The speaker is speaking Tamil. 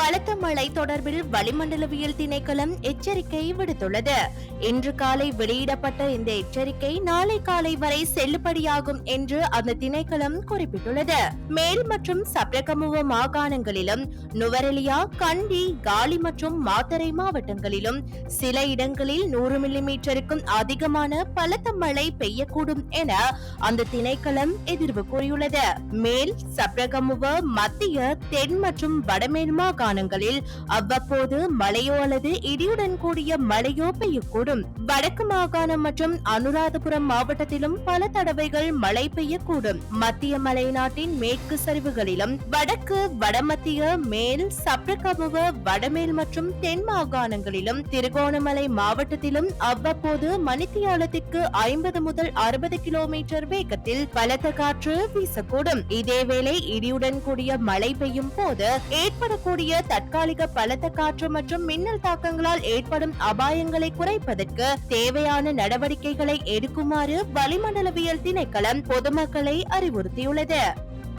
பலத்த மழை தொடர்பில் வளிமண்டலவியல் திணைக்களம் எச்சரிக்கை விடுத்துள்ளது. இன்று காலை வெளியிடப்பட்ட இந்த எச்சரிக்கை நாளை காலை வரை செல்லுபடியாகும் என்று அந்த திணைக்களம் குறிப்பிட்டுள்ளது. மேல் மற்றும் சப்ரகமுவ மாகாணங்களிலும் நுவரெலியா கண்டி காலி மற்றும் மாத்தரை மாவட்டங்களிலும் சில இடங்களில் நூறு மில்லிமீட்டருக்கும் அதிகமான பலத்த மழை பெய்யக்கூடும் என அந்த திணைக்களம் எதிர்வு கூறியுள்ளது. மேல் சப்ரகமுவ மத்திய தென் மற்றும் வடமேல் மாகாணங்களில் அவ்வப்போது மழையோ அல்லது இடியுடன் கூடிய மழையோ பெய்யக்கூடும். வடக்கு மாகாணம் மற்றும் அனுராதபுரம் மாவட்டத்திலும் பல தடவைகள் மழை பெய்யக்கூடும். மத்திய மலைநாட்டின் மேற்கு சரிவுகளிலும் வடக்கு வடமத்திய மேல் சப்ரகமுக வடமேல் மற்றும் தென் மாகாணங்களிலும் திருகோணமலை மாவட்டத்திலும் அவ்வப்போது மணித்தியாலத்திற்கு ஐம்பது முதல் அறுபது கிலோமீட்டர் வேகத்தில் பலத்த காற்று வீசக்கூடும். இதேவேளை இடியுடன் கூடிய மழை பெய்யும் போது ஏற்படக்கூடிய தற்காலிக பலத்த காற்று மற்றும் மின்னல் தாக்கங்களால் ஏற்படும் அபாயங்களை குறைப்பதற்கு தேவையான நடவடிக்கைகளை எடுக்குமாறு வளிமண்டலவியல் திணைக்களம் பொதுமக்களை அறிவுறுத்தியுள்ளது.